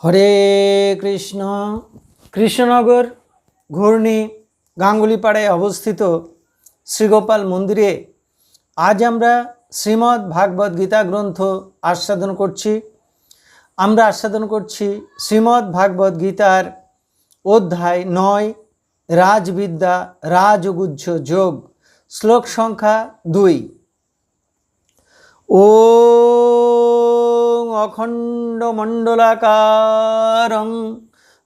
হরে কৃষ্ণ। কৃষ্ণনগর ঘূর্ণি গাঙ্গুলিপাড়ায় অবস্থিত শ্রীগোপাল মন্দিরে আজ আমরা শ্রীমদ্ ভাগবত গীতা গ্রন্থ আস্বাদন করছি। আমরা আস্বাদন করছি শ্রীমদ্ ভাগবত গীতার অধ্যায় নয়, রাজবিদ্যা রাজগুজ্জ যোগ, শ্লোক সংখ্যা দুই। ॐ অখণ্ডমণ্ডলাকারং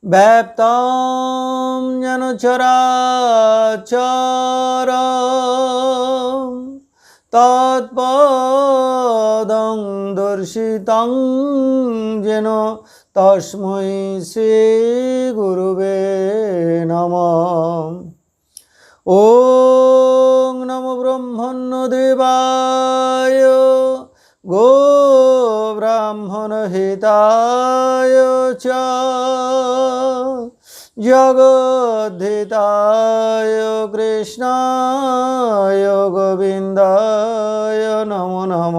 ব্যাপ্তাম যেন চরাচর তৎপদং দর্শিতং যেন তস্মৈ শ্রী গুরুবে নম ॐ नमो ब्रह्मण्य देवाय गो হিতায় চ জগদ্ধিতায় কৃষ্ণায় গোবিন্দায় নমো নম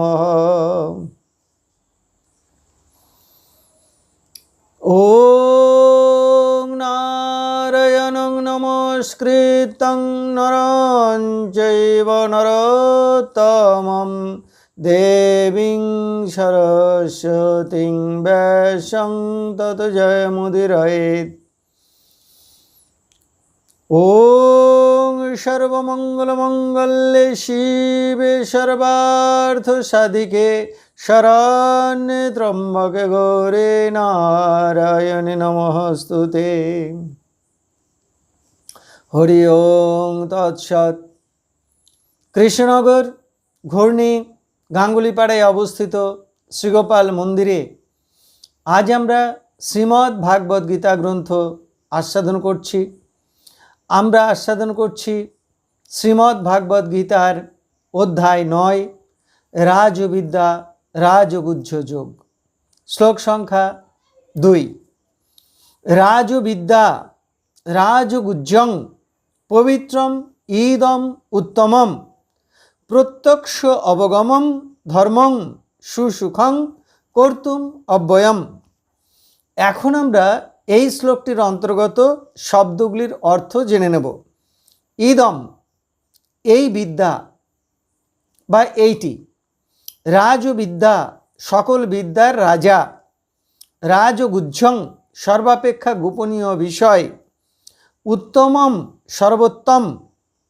ও নারায়ণং নমস্কৃতং নরঞ্চৈব নরতমম দেবী সরস্বতীং বেশং তত জয় মুদির ও সর্বমঙ্গলমঙ্গলে শিবে সর্বার্থ সাধিকে শরণ্যে ত্রম্বকে গৌরে নারায়ণে নমস্তুতে। হরি ওং তৎসৎ। কৃষ্ণনগর ঘূর্ণী গাঙ্গুলিপাড়ায় অবস্থিত শ্রীগোপাল মন্দিরে আজ আমরা শ্রীমদ্ ভাগবত গীতা গ্রন্থ আস্বাদন করছি। আমরা আস্বাদন করছি শ্রীমদ্ ভাগবত গীতার অধ্যায় নয়, রাজবিদ্যা রাজগুজ্জ যোগ। শ্লোক সংখ্যা দুই। রাজবিদ্যা রাজগুজ্জং পবিত্রম ইদম উত্তমম। প্রত্যক্ষ অবগমম ধর্মং সুসুখং কর্তুম অব্যয়ম। এখন আমরা এই শ্লোকটির অন্তর্গত শব্দগুলির অর্থ জেনে নেব। ইদম, এই বিদ্যা বা এইটি। রাজবিদ্যা, সকল বিদ্যার রাজা। রাজগুজ্জং, সর্বাপেক্ষা গোপনীয় বিষয়। উত্তমম, সর্বোত্তম,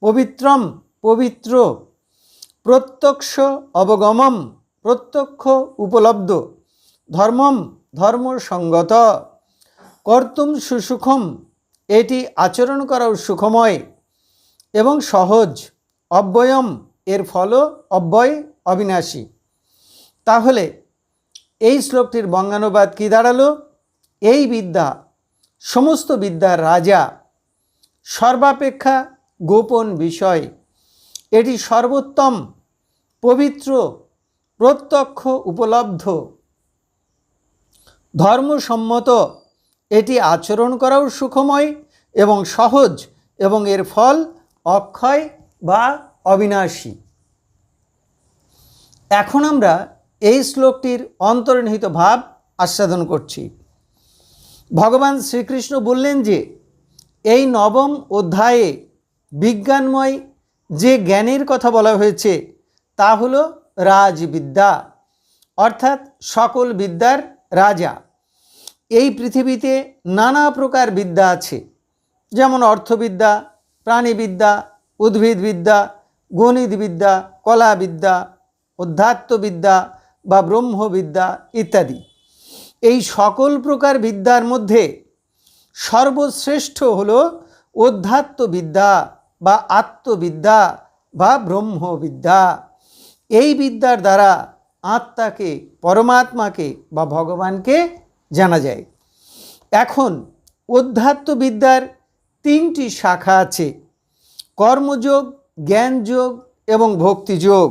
পবিত্রম, পবিত্র। প্রত্যক্ষ অবগমম, প্রত্যক্ষ উপলব্ধ, ধর্মম ধর্মসঙ্গত কর্তুম সুসুখম, এটি আচরণ করাও সুখময় এবং সহজ, অব্যয়ম, এর ফলও অব্যয়, অবিনাশী। তাহলে এই শ্লোকটির বঙ্গানুবাদ কী দাঁড়াল? এই বিদ্যা, সমস্ত বিদ্যার রাজা, সর্বাপেক্ষা গোপন বিষয়। এটি সর্বোত্তম পবিত্র, প্রত্যক্ষ, উপলব্ধ। ধর্মসম্মত, এটি আচরণ করাও সুখময় এবং সহজ এবং এর ফল অক্ষয় বা অবিনাশী। এখন আমরা এই শ্লোকটির অন্তর্নিহিত ভাব আস্বাদন করছি। ভগবান শ্রীকৃষ্ণ বললেন যে, এই নবম অধ্যায়ে বিজ্ঞানময় যে জ্ঞানের কথা বলা হয়েছে তা হল রাজবিদ্যা, অর্থাৎ সকল বিদ্যার রাজা। এই পৃথিবীতে নানা প্রকার বিদ্যা আছে, যেমন অর্থবিদ্যা, প্রাণীবিদ্যা, উদ্ভিদবিদ্যা, গণিতবিদ্যা, কলাবিদ্যা, অধ্যাত্মবিদ্যা বা ব্রহ্মবিদ্যা ইত্যাদি। এই সকল প্রকার বিদ্যার মধ্যে সর্বশ্রেষ্ঠ হল অধ্যাত্মবিদ্যা বা আত্মবিদ্যা বা ব্রহ্মবিদ্যা। এই বিদ্যার দ্বারা আত্মাকে, পরমাত্মাকে বা ভগবানকে জানা যায়। এখন অধ্যাত্মবিদ্যার তিনটি শাখা আছে। কর্মযোগ, জ্ঞানযোগ এবং ভক্তিযোগ।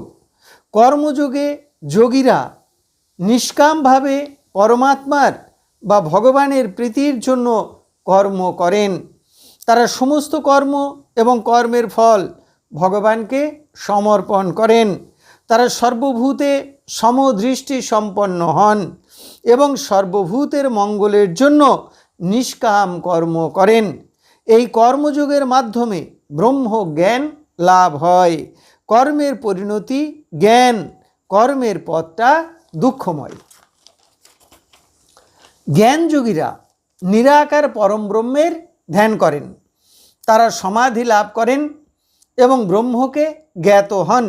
কর্মযোগে যোগীরা নিষ্কামভাবে পরমাত্মার বা ভগবানের প্রীতির জন্য কর্ম করেন। তারা সমস্ত কর্ম এবং কর্মের ফল ভগবানকে সমর্পণ করেন। তারা সর্বভূতে সমদৃষ্টি সম্পন্ন হন এবং সর্বভূতের মঙ্গলের জন্য নিষ্কাম কর্ম করেন। এই কর্মযোগের মাধ্যমে ব্রহ্ম জ্ঞান লাভ হয়। কর্মের পরিণতি জ্ঞান, কর্মের পথটা দুঃখময়। জ্ঞানযোগীরা নিরাকার পরম ব্রহ্মের ধ্যান করেন। তারা সমাধি লাভ করেন এবং ব্রহ্মকে জ্ঞাত হন।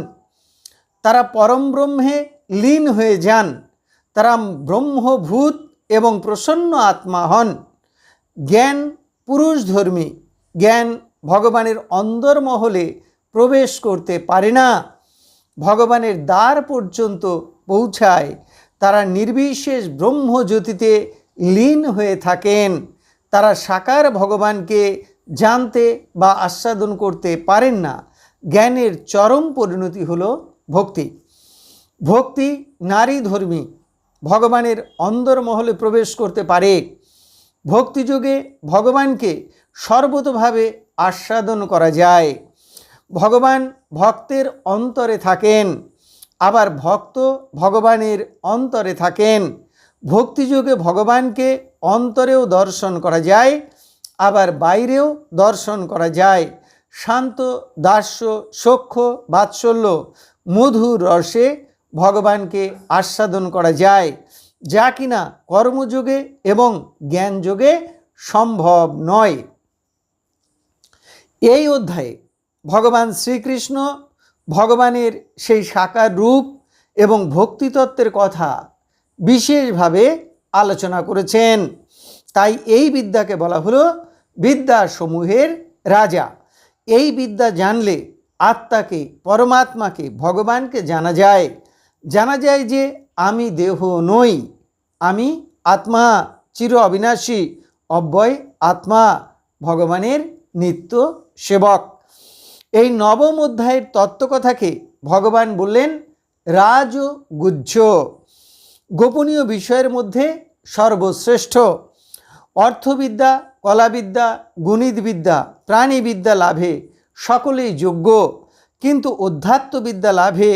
তারা পরম ব্রহ্মে লীন হয়ে যান। তারা ব্রহ্মভূত এবং প্রসন্ন আত্মা হন। জ্ঞান পুরুষধর্মী। জ্ঞান ভগবানের অন্দরমহলে প্রবেশ করতে পারে না। ভগবানের দ্বার পর্যন্ত পৌঁছায়। তারা নির্বিশেষ ব্রহ্মজ্যোতিতে লীন হয়ে থাকেন। তারা সাকার ভগবানকে জানতে বা আস্বাদন করতে পারেন না। জ্ঞানের চরম পরিণতি হলো ভক্তি। ভক্তি নারী ধর্মী ভগবানের অন্দরমহলে প্রবেশ করতে পারে। ভক্তিযোগে ভগবানকে সর্বতভাবে আস্বাদন করা যায়। ভগবান ভক্তের অন্তরে থাকেন। আবার ভক্ত ভগবানের অন্তরে থাকেন। ভক্তিযোগে ভগবানকে অন্তরেও দর্শন করা যায়, আবার বাইরেও দর্শন করা যায়। শান্ত, দাস্য, সখ্য, বাৎসল্য মধুর রসে ভগবানকে আস্বাদন করা যায়, যা কিনা কর্মযোগে এবং জ্ঞানযোগে সম্ভব নয়। এই অধ্যায়ে ভগবান শ্রীকৃষ্ণ ভগবানের সেই সাকার রূপ এবং ভক্তিতত্ত্বের কথা বিশেষভাবে আলোচনা করেছেন। তাই এই বিদ্যাকে বলা হলো বিদ্যাসমূহের রাজা। এই বিদ্যা জানলে আত্মাকে, পরমাত্মাকে, ভগবানকে জানা যায়। জানা যায় যে আমি দেহ নই, আমি আত্মা, চির অবিনাশী, অব্যয় আত্মা, ভগবানের নিত্য সেবক। এই নবম অধ্যায়ের তত্ত্বকথাকে ভগবান বললেন রাজ গোপনীয় বিষয়ের মধ্যে সর্বশ্রেষ্ঠ। অর্থবিদ্যা, কলাবিদ্যা, গণিতবিদ্যা, প্রাণীবিদ্যা লাভে সকলেই যোগ্য, কিন্তু অধ্যাত্মবিদ্যা লাভে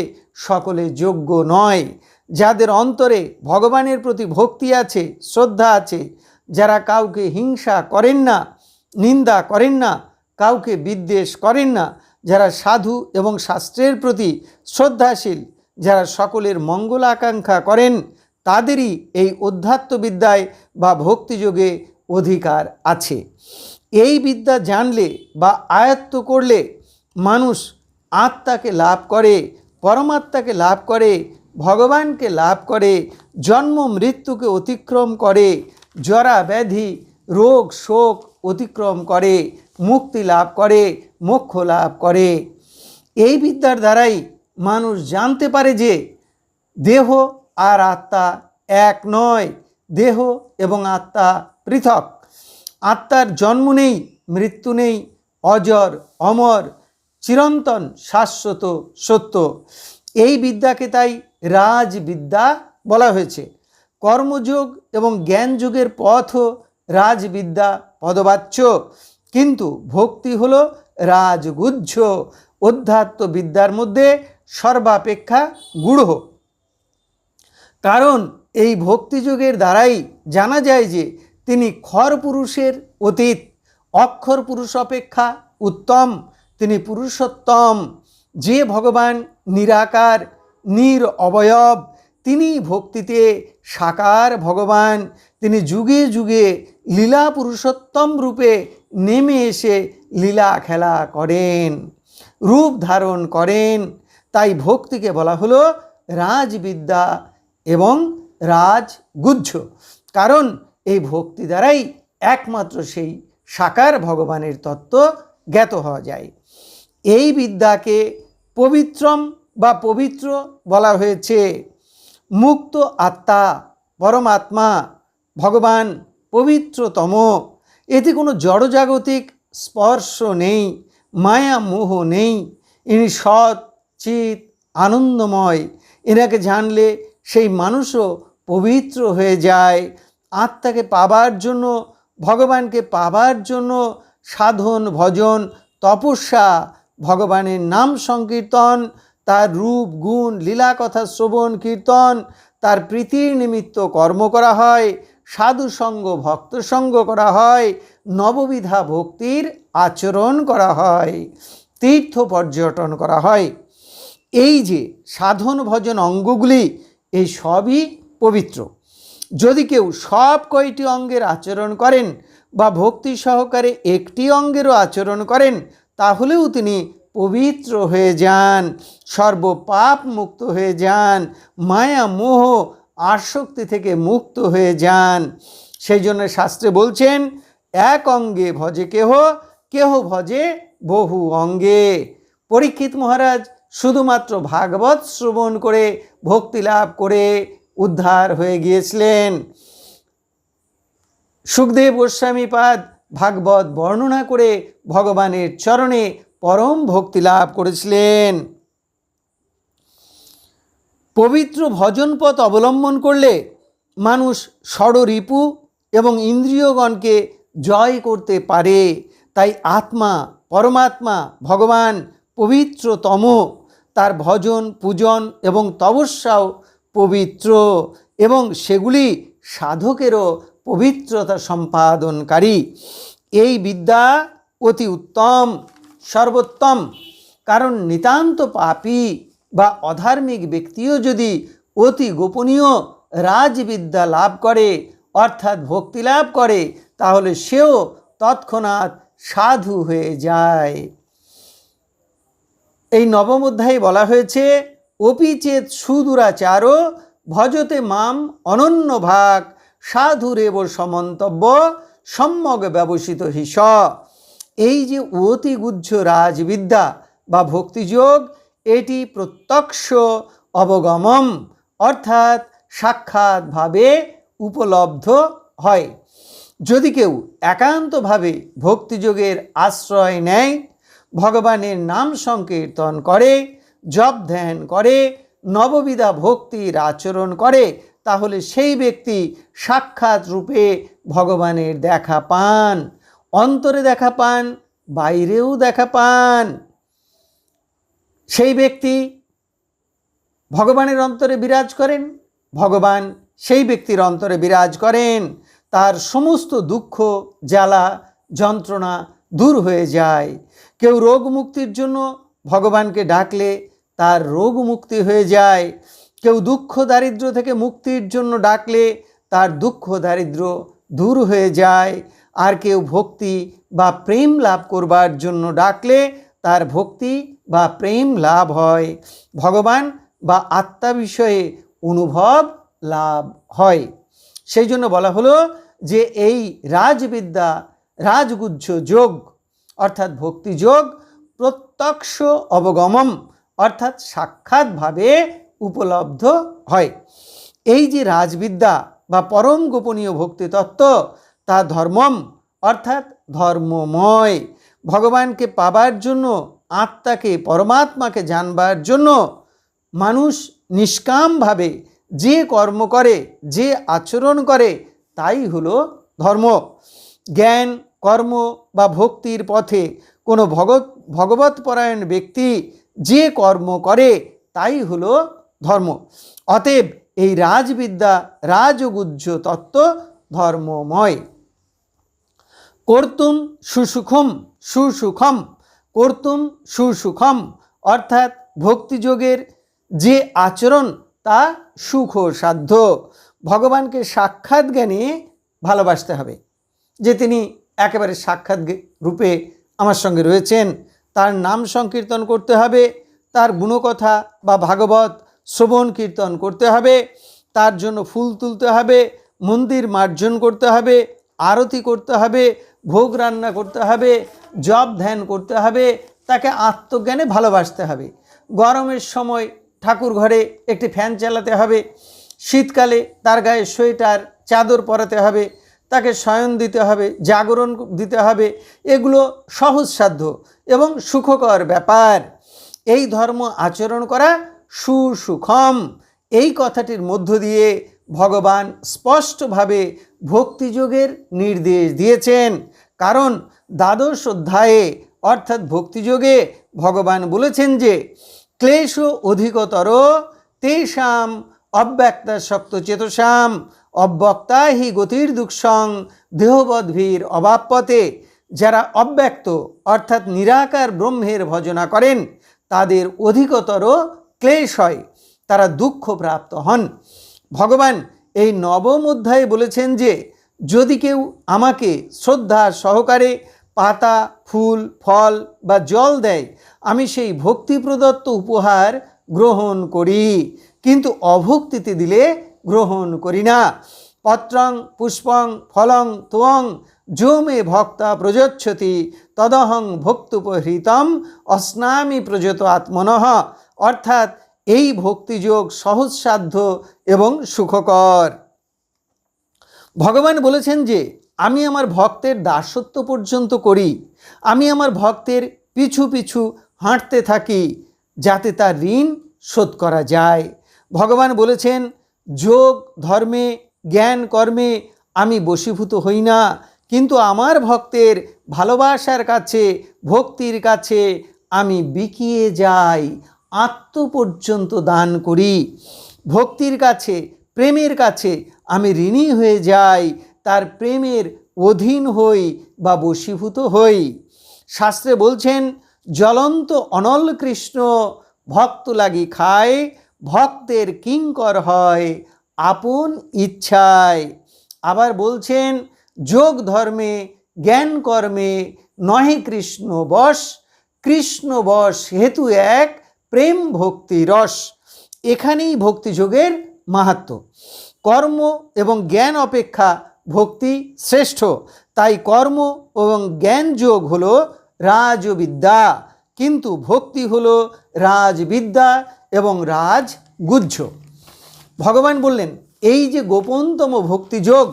সকলে যোগ্য নয়। যাদের অন্তরে ভগবানের প্রতি ভক্তি আছে, শ্রদ্ধা আছে, যারা কাউকে হিংসা করেন না, নিন্দা করেন না, কাউকে বিদ্বেষ করেন না, যারা সাধু এবং শাস্ত্রের প্রতি শ্রদ্ধাশীল, যারা সকলের মঙ্গল আকাঙ্ক্ষা করেন, তাদেরই এই অধ্যাত্মবিদ্যায় বা ভক্তিযোগে অধিকার আছে। এই বিদ্যা জানলে বা আয়ত্ত করলে মানুষ আত্মাকে লাভ করে, পরমাত্মাকে লাভ করে, ভগবানকে লাভ করে, জন্ম, মৃত্যুকে অতিক্রম করে, জরা, ব্যাধি, রোগ, শোক অতিক্রম করে, মুক্তি লাভ করে, মোক্ষ লাভ করে। এই বিদ্যার দ্বারাই মানুষ জানতে পারে যে দেহ আর আত্মা এক নয়, দেহ এবং আত্মা পৃথক। আত্মার জন্ম নেই, মৃত্যু নেই, অজর, অমর, চিরন্তন, শাশ্বত, সত্য। এই বিদ্যাকে তাই রাজবিদ্যা বলা হয়েছে। কর্মযোগ এবং জ্ঞানযোগের পথও রাজবিদ্যা পদবাচ্য। কিন্তু ভক্তি হল রাজগুজ্জ অধ্যাত্ম বিদ্যার মধ্যে সর্বাপেক্ষা গূঢ়। কারণ এই ভক্তিযোগের দ্বারাই জানা যায় যে তিনি খর পুরুষের অতীত, অক্ষর পুরুষ অপেক্ষা উত্তম, তিনি পুরুষোত্তম, যে ভগবান নিরাকার, নির অবয়ব, তিনি ভক্তিতে সাকার ভগবান, তিনি যুগে যুগে লীলা পুরুষোত্তম রূপে নেমে এসে লীলা খেলা করেন, রূপ ধারণ করেন। তাই ভক্তিকে বলা হলো রাজবিদ্যা এবং রাজগুজ্জ কারণ এই ভক্তি দ্বারাই একমাত্র সেই সাকার ভগবানের তত্ত্ব জ্ঞাত হওয়া যায়। এই বিদ্যাকে পবিত্রম বা পবিত্র বলা হয়েছে। মুক্ত আত্মা, পরমাত্মা, ভগবান পবিত্রতম। এতে কোনো জড়জাগতিক স্পর্শ নেই, মায়া মোহ নেই। ইনি সৎ, চিত, আনন্দময়। এনাকে জানলে সেই মানুষও পবিত্র হয়ে যায়। আত্মাকে পাবার জন্য, ভগবানকে পাবার জন্য সাধন, ভজন, তপস্যা, ভগবানের নাম সংকীর্তন, তার রূপ, গুণ, লীলা কথা শ্রবণ, কীর্তন, তার প্রীতির নিমিত্ত কর্ম করা হয়, সাধু সঙ্গ, ভক্ত সঙ্গ করা হয়, নববিধা ভক্তির আচরণ করা হয়, তীর্থ পর্যটন করা হয়। এই যে সাধন, ভজন অঙ্গগুলি, এই সবই পবিত্র। যদি কেউ সব কয়টি অঙ্গের আচরণ করেন বা ভক্তি সহকারে একটি অঙ্গেরও আচরণ করেন, তাহলেও তিনি পবিত্র হয়ে যান সর্বপাপ মুক্ত হয়ে যান, মায়া, মোহ, আসক্তি থেকে মুক্ত হয়ে যান। সেই জন্য শাস্ত্রে বলছেন, এক অঙ্গে ভজে কেহ কেহ ভজে বহু অঙ্গে। পরীক্ষিত মহারাজ, শুধুমাত্র ভাগবত শ্রবণ করে ভক্তি লাভ করে উদ্ধার হয়ে গিয়েছিলেন। সুখদেব গোস্বামীপাদ ভাগবত বর্ণনা করে ভগবানের চরণে পরম ভক্তি লাভ করেছিলেন। পবিত্র ভজনপথ অবলম্বন করলে মানুষ ষড়রিপু এবং ইন্দ্রিয়গণকে জয় করতে পারে। তাই আত্মা, পরমাত্মা, ভগবান পবিত্রতম। তার ভজন, পূজন এবং তপস্যাও পবিত্র এবং সেগুলি সাধকেরও পবিত্রতা সম্পাদনকারী। এই বিদ্যা অতি উত্তম, সর্বোত্তম। কারণ নিতান্ত পাপী বা অধার্মিক ব্যক্তিও যদি অতি গোপনীয় রাজবিদ্যা লাভ করে, অর্থাৎ ভক্তি লাভ করে, তাহলে সেও তৎক্ষণাৎ সাধু হয়ে যায়। এই নবম অধ্যায়ে বলা হয়েছে অপিচেত সুদূরাচার ভজতে মাম অনন্য ভাগ, সাধুরেব সমন্তব্য সম্যক ব্যবসিত হিস এই যে অতিগুজ্জ রাজবিদ্যা বা ভক্তিযোগ, এটি প্রত্যক্ষ অবগমম, অর্থাৎ সাক্ষাৎভাবে উপলব্ধ হয়। যদি কেউ একান্তভাবে ভক্তিযোগের আশ্রয় নেয়, ভগবানের নাম সংকীর্তন করে জপ ধ্যান করে, নববিধা ভক্তির আচরণ করে, তাহলে সেই ব্যক্তি সাক্ষাৎ রূপে ভগবানের দেখা পান। অন্তরে দেখা পান, বাইরেও দেখা পান। সেই ব্যক্তি ভগবানের অন্তরে বিরাজ করেন, ভগবান সেই ব্যক্তির অন্তরে বিরাজ করেন। তার সমস্ত দুঃখ, জ্বালা, যন্ত্রণা দূর হয়ে যায়। কেউ রোগ মুক্তির জন্য ভগবানকে ডাকলে তার রোগ মুক্তি হয়ে যায়। কেউ দুঃখ দারিদ্র থেকে মুক্তির জন্য ডাকলে তার দুঃখ দারিদ্র দূর হয়ে যায়। আর কেউ ভক্তি বা প্রেম লাভ করবার জন্য ডাকলে তার ভক্তি বা প্রেম লাভ হয়। ভগবান বা আত্মা বিষয়ে অনুভব লাভ হয়। সেই জন্য বলা হলো যে এই রাজবিদ্যা রাজগুজ্জ যোগ, অর্থাৎ ভক্তিযোগ প্রত্যক্ষ অবগমম অর্থাৎ সাক্ষাৎভাবে উপলব্ধ হয়। এই যে রাজবিদ্যা বা পরম গোপনীয় ভক্তি তত্ত্ব, তা ধর্মম, অর্থাৎ ধর্মময়। ভগবানকে পাবার জন্য, আত্মাকে, পরমাত্মাকে জানবার জন্য মানুষ নিষ্কামভাবে যে কর্ম করে, যে আচরণ করে, তাই হলো ধর্ম। জ্ঞান, কর্ম বা ভক্তির পথে কোনো ভগৎ ভগবৎপরায়ণ ব্যক্তি যে কর্ম করে, তাই হলো ধর্ম। অতএব এই রাজবিদ্যা, রাজগুজ্জ তত্ত্ব ধর্মময়। কর্তুম সুসুখম সুসুখম, কর্তুম সুসুখম, অর্থাৎ ভক্তিযোগের যে আচরণ, তা সুখ সাধ্য ভগবানকে সাক্ষাৎ জ্ঞানে ভালোবাসতে হবে। যে তিনি একেবারে সাক্ষাৎ রূপে আমার সঙ্গে রয়েছেন তার নাম সংকীর্তন করতে হবে, তার গুণকথা বা ভাগবত শ্রবণ কীর্তন করতে হবে, তার জন্য ফুল তুলতে হবে, মন্দির মার্জন করতে হবে, আরতি করতে হবে, ভোগ রান্না করতে হবে, জপ ধ্যান করতে হবে, তাকে আত্মজ্ঞানে ভালোবাসতে হবে। গরমের সময় ঠাকুর ঘরে একটি ফ্যান চালাতে হবে, শীতকালে তার গায়ে সোয়েটার, চাদর পরাতে হবে তাকে শয়ন দিতে হবে, জাগরণ দিতে হবে, এগুলো সহজসাধ্য এবং সুখকর ব্যাপার। এই ধর্ম আচরণ করা সুসুখম। এই কথাটির মধ্য দিয়ে ভগবান স্পষ্টভাবে ভক্তিযোগের নির্দেশ দিয়েছেন। কারণ দ্বাদশ অধ্যায়ে, অর্থাৎ ভক্তিযোগে, ভগবান বলেছেন যে, ক্লেশ অধিকতর তেষাম অব্যক্তা শক্ত চেতসাম, অব্যক্তা হি গতির দুঃসং দেহবদ্ভীর অভাবপথে যারা অব্যক্ত, অর্থাৎ নিরাকার ব্রহ্মের ভজনা করেন, তাদের অধিকতর ক্লেশ হয়, তারা দুঃখ প্রাপ্ত হন। ভগবান এই নবম অধ্যায়ে বলেছেন যে, যদি কেউ আমাকে শ্রদ্ধা সহকারে পাতা, ফুল, ফল বা জল দেয়, আমি সেই ভক্তি প্রদত্ত উপহার গ্রহণ করি। কিন্তু অভক্তিতে দিলে গ্রহণ করি না। পত্রং, পুষ্পং, ফলং, তোয়ং যো মে ভক্তা প্রযচ্ছতি, তদহং ভক্তুপহৃতম, অস্নামি প্রযত আত্মনঃ। অর্থাৎ এই ভক্তিযোগ সহজসাধ্য এবং সুখকর। ভগবান বলেছেন যে, আমি আমার ভক্তের দাসত্ব পর্যন্ত করি। আমি আমার ভক্তের পিছু পিছু হাঁটতে থাকি যাতে তার ঋণ শোধ করা যায়। ভগবান বলেছেন, যোগ, ধর্মে, জ্ঞান, কর্মে আমি বশীভূত হই না। কিন্তু আমার ভক্তের ভালোবাসার কাছে, ভক্তির কাছে আমি বিকিয়ে যাই, আত্ম পর্যন্ত দান করি। ভক্তির কাছে, প্রেমের কাছে আমি ঋণী হয়ে যাই, তার প্রেমের অধীন হই বা বশীভূত হই। শাস্ত্রে বলছেন, জ্বলন্ত অনল কৃষ্ণ, ভক্ত লাগি খায় ভক্তের কিঙ্কর হয় আপন ইচ্ছায়। আবার বলছেন, যোগ ধর্মে, জ্ঞান কর্মে নহে কৃষ্ণ বশ কৃষ্ণ বশ হেতু এক, প্রেম ভক্তি রস। এখানেই ভক্তিযোগের মাহাত্ম। কর্ম এবং জ্ঞান অপেক্ষা ভক্তি শ্রেষ্ঠ। তাই কর্ম এবং জ্ঞান যোগ হলো রাজবিদ্যা। কিন্তু ভক্তি হল রাজবিদ্যা। এবং রাজগুহ্য ভগবান বললেন, এই যে গোপনতম ভক্তিযোগ,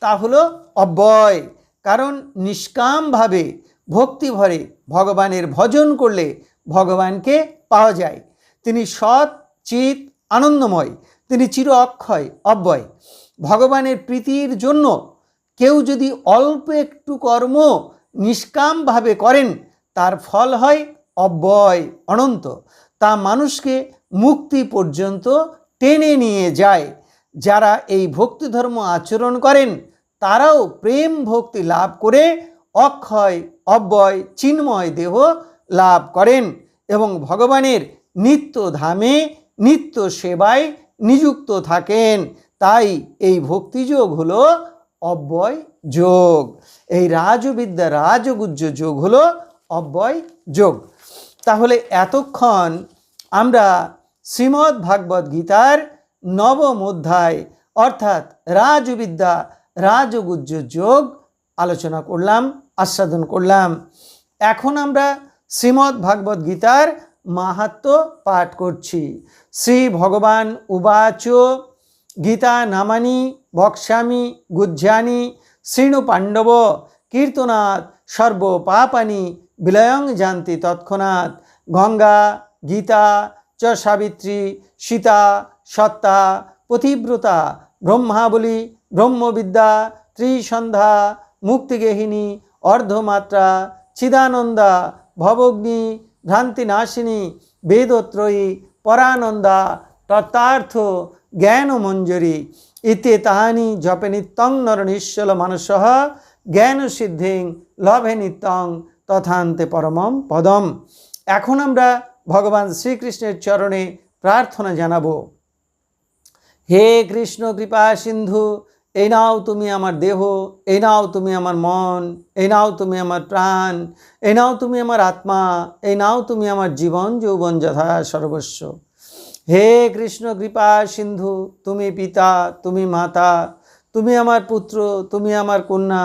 তা হলো অব্যয়। কারণ নিষ্কামভাবে ভক্তি ভরে ভগবানের ভজন করলে ভগবানকে পাওয়া যায়। তিনি সৎ চিত আনন্দময়, তিনি চির অক্ষয়, অব্যয়। ভগবানের প্রীতির জন্য কেউ যদি অল্প একটু কর্ম নিষ্কামভাবে করেন, তার ফল হয় অব্যয়, অনন্ত। তা মানুষকে মুক্তি পর্যন্ত টেনে নিয়ে যায়। যারা এই ভক্তি ধর্ম আচরণ করেন, তারাও প্রেম ভক্তি লাভ করে অক্ষয়, অব্যয়, চিন্ময় দেহ লাভ করেন এবং ভগবানের নিত্য ধামে নিত্য সেবায় নিযুক্ত থাকেন। তাই এই ভক্তিযোগ হলো অব্যয় যোগ। এই রাজবিদ্যা, রাজগুজ্জ যোগ হলো অব্যয় যোগ। তাহলে এতক্ষণ আমরা শ্রীমদ্ ভাগবত গীতার নবম অধ্যায়, অর্থাৎ রাজবিদ্যা, রাজগুজ্জ যোগ আলোচনা করলাম, আস্বাদন করলাম। এখন আমরা শ্রীমদ্ ভাগবত গীতার মাহাত্ম পাঠ করছি। শ্রী ভগবান উবাচ, গীতা নামানি বক্ষ্যামি গুজ্জানি শৃণু পাণ্ডব, কীর্তনাথ, সর্বপাপানি, বিলয়ং জানতি তৎক্ষণাৎ, গঙ্গা, গীতা চ সাবিত্রী, সীতা, সত্তা পতিব্রতা ব্রহ্মাবলী, ব্রহ্মবিদ্যা, ত্রিসন্ধ্যা মুক্তিগেহিনী অর্ধমাত্রা, চিদানন্দা, ভবগ্নি, ভ্রান্তিনাশিনী, বেদত্রয়ী, পরানন্দা, তত্ত্বার্থ, জ্ঞানমঞ্জরি। ইতে তাহানি জপে নিত্যং নর নিশ্চল মানস জ্ঞান সিদ্ধিং লভে নিত্যং তথান্তে পরমম পদম। এখন আমরা ভগবান শ্রীকৃষ্ণের চরণে প্রার্থনা জানাব। হে কৃষ্ণ, কৃপা, সিন্ধু, এই নাও তুমি আমার দেহ, এই নাও তুমি আমার মন, এই নাও তুমি আমার প্রাণ, এই নাও তুমি আমার আত্মা, এই নাও তুমি আমার জীবন, যৌবন যথা সর্বস্ব। হে কৃষ্ণ, কৃপা, সিন্ধু, তুমি পিতা, তুমি মাতা, তুমি আমার পুত্র, তুমি আমার কন্যা